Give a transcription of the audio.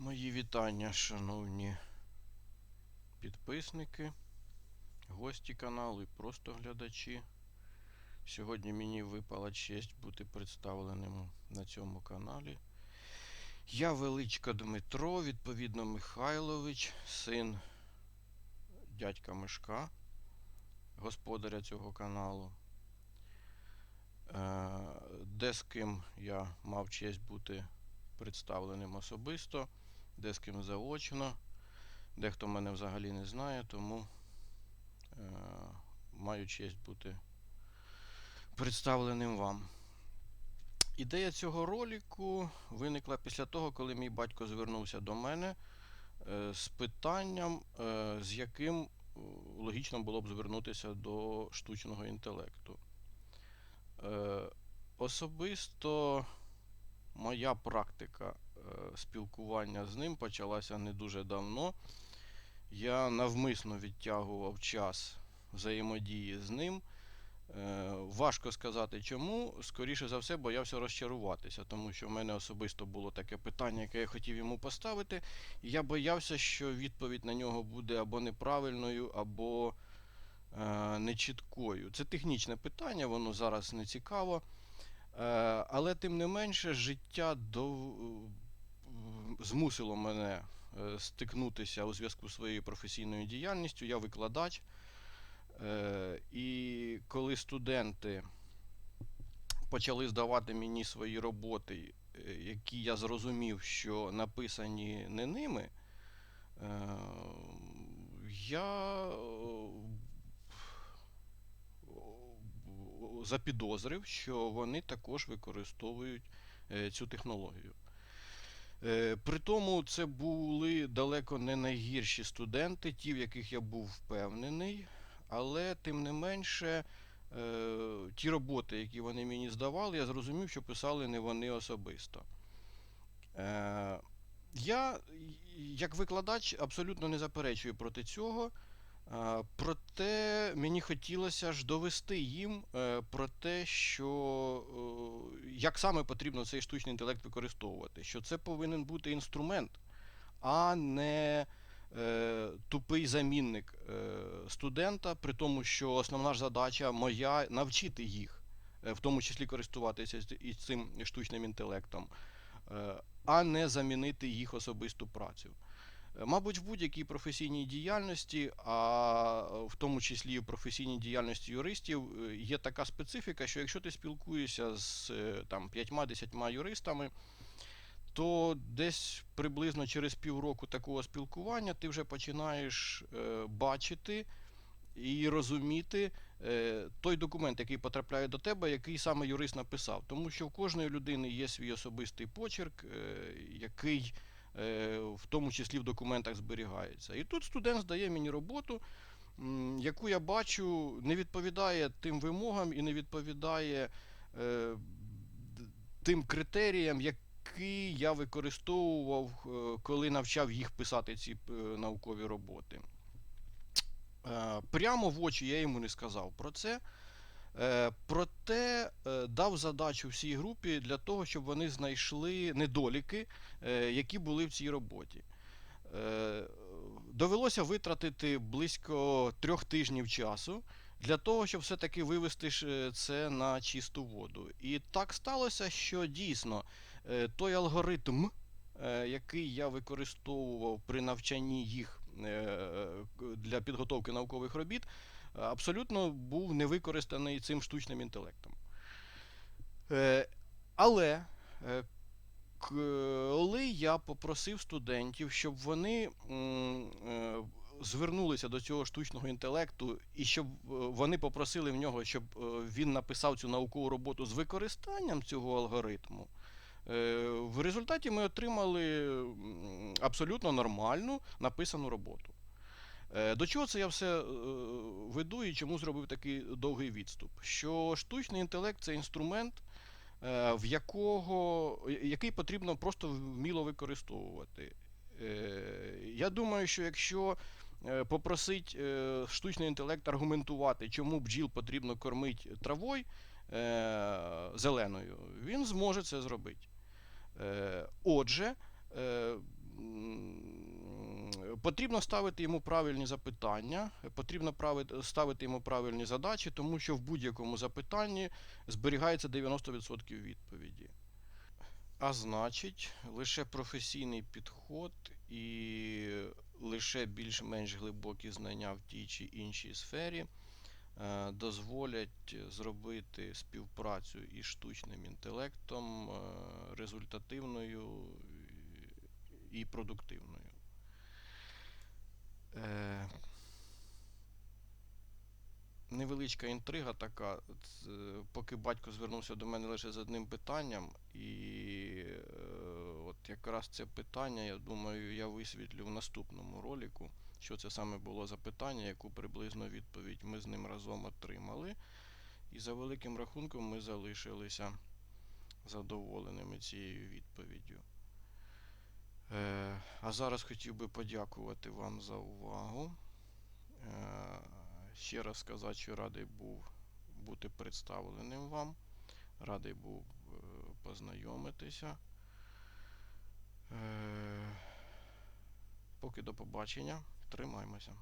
Мої вітання, шановні підписники, гості каналу і просто глядачі. Сьогодні мені випала честь бути представленим на цьому каналі. Я Величко Дмитро, відповідно Михайлович, син дядька Мишка, господаря цього каналу. Е, Де з ким я мав честь бути представленим особисто, де з ким заочно. Дехто мене взагалі не знає, тому е, маю честь бути представленим вам. Ідея цього ролику виникла після того, коли мій батько звернувся до мене е, з питанням, е, з яким е, логічно було б звернутися до штучного інтелекту. Е, Особисто моя практика спілкування з ним почалася не дуже давно. Я навмисно відтягував час взаємодії з ним. Е, Важко сказати чому. Скоріше за все, боявся розчаруватися, тому що в мене особисто було таке питання, яке я хотів йому поставити. І я боявся, що відповідь на нього буде або неправильною, або е, нечіткою. Це технічне питання, воно зараз не цікаво. Е, але тим не менше, життя до... змусило мене е, стикнутися у зв'язку з своєю професійною діяльністю. Я викладач. Е, І коли студенти почали здавати мені свої роботи, е, які я зрозумів, що написані не ними, я запідозрив, що вони також використовують цю технологію. Е, При тому це були далеко не найгірші студенти, ті, в яких я був впевнений, але тим не менше, е, ті роботи, які вони мені здавали, я зрозумів, що писали не вони особисто. Е, Я, як викладач, абсолютно не заперечую проти цього. Проте мені хотілося ж довести їм е, про те, що е, як саме потрібно цей штучний інтелект використовувати, що це повинен бути інструмент, а не е, тупий замінник студента, при тому, що основна ж задача моя навчити їх, в тому числі користуватися і цим штучним інтелектом, а не замінити їх особисту працю. Е, Мабуть, в будь-якій професійній діяльності, а е, в тому числі в професійній діяльності юристів, е, є така специфіка, що якщо ти спілкуєшся з е, там п'ятьма-десятьма юристами, то десь приблизно через півроку такого спілкування ти вже починаєш е, бачити і розуміти е, той документ, який потрапляє до тебе, який саме юрист написав. Тому що в кожної людини є свій особистий почерк, е, який е, в тому числі в документах зберігається. І тут студент здає мені роботу, яку я бачу, не відповідає тим вимогам і не відповідає е, тим критеріям, які я використовував, е, коли навчав їх писати ці е, наукові роботи. Е, Прямо в очі я йому не сказав про це. Е, Проте е, дав задачу всій групі для того, щоб вони знайшли недоліки, е, які були в цій роботі. Довелося витратити близько трьох тижнів часу для того, щоб все-таки вивести це на чисту воду. І так сталося, що дійсно той алгоритм, який я використовував при навчанні їх для підготовки наукових робіт, абсолютно був не використаний цим штучним інтелектом. Е, Але е, коли я попросив студентів, щоб вони е, звернулися до цього штучного інтелекту, і щоб вони попросили в нього, щоб він написав цю наукову роботу з використанням цього алгоритму, в результаті ми отримали абсолютно нормальну написану роботу. Е, До чого це я все е, веду і чому зробив такий довгий відступ? Що штучний інтелект це інструмент, е, в якого, який потрібно просто вміло використовувати. Я думаю, що якщо попросить штучний інтелект аргументувати, чому бджіл потрібно кормити травою зеленою, він зможе це зробити. Отже, Потрібно ставити йому правильні запитання, потрібно ставити йому правильні задачі, тому що в будь-якому запитанні зберігається 90% відповіді. А значить, лише професійний підход і лише більш-менш глибокі знання в тій чи іншій сфері е, дозволять зробити співпрацю із штучним інтелектом е, результативною і продуктивною. Е, Невеличка інтрига така. Поки батько звернувся до мене лише з одним питанням, і е, от якраз це питання, я думаю, я висвітлю в наступному ролику, що це саме було за питання, яку приблизно відповідь ми з ним разом отримали. І за великим рахунком ми залишилися задоволеними цією відповіддю. Е, а зараз хотів би подякувати вам за увагу. Ще раз сказати, що радий був бути представленим вам. Радий був е, познайомитися. Е, поки до побачення. Тримаймося.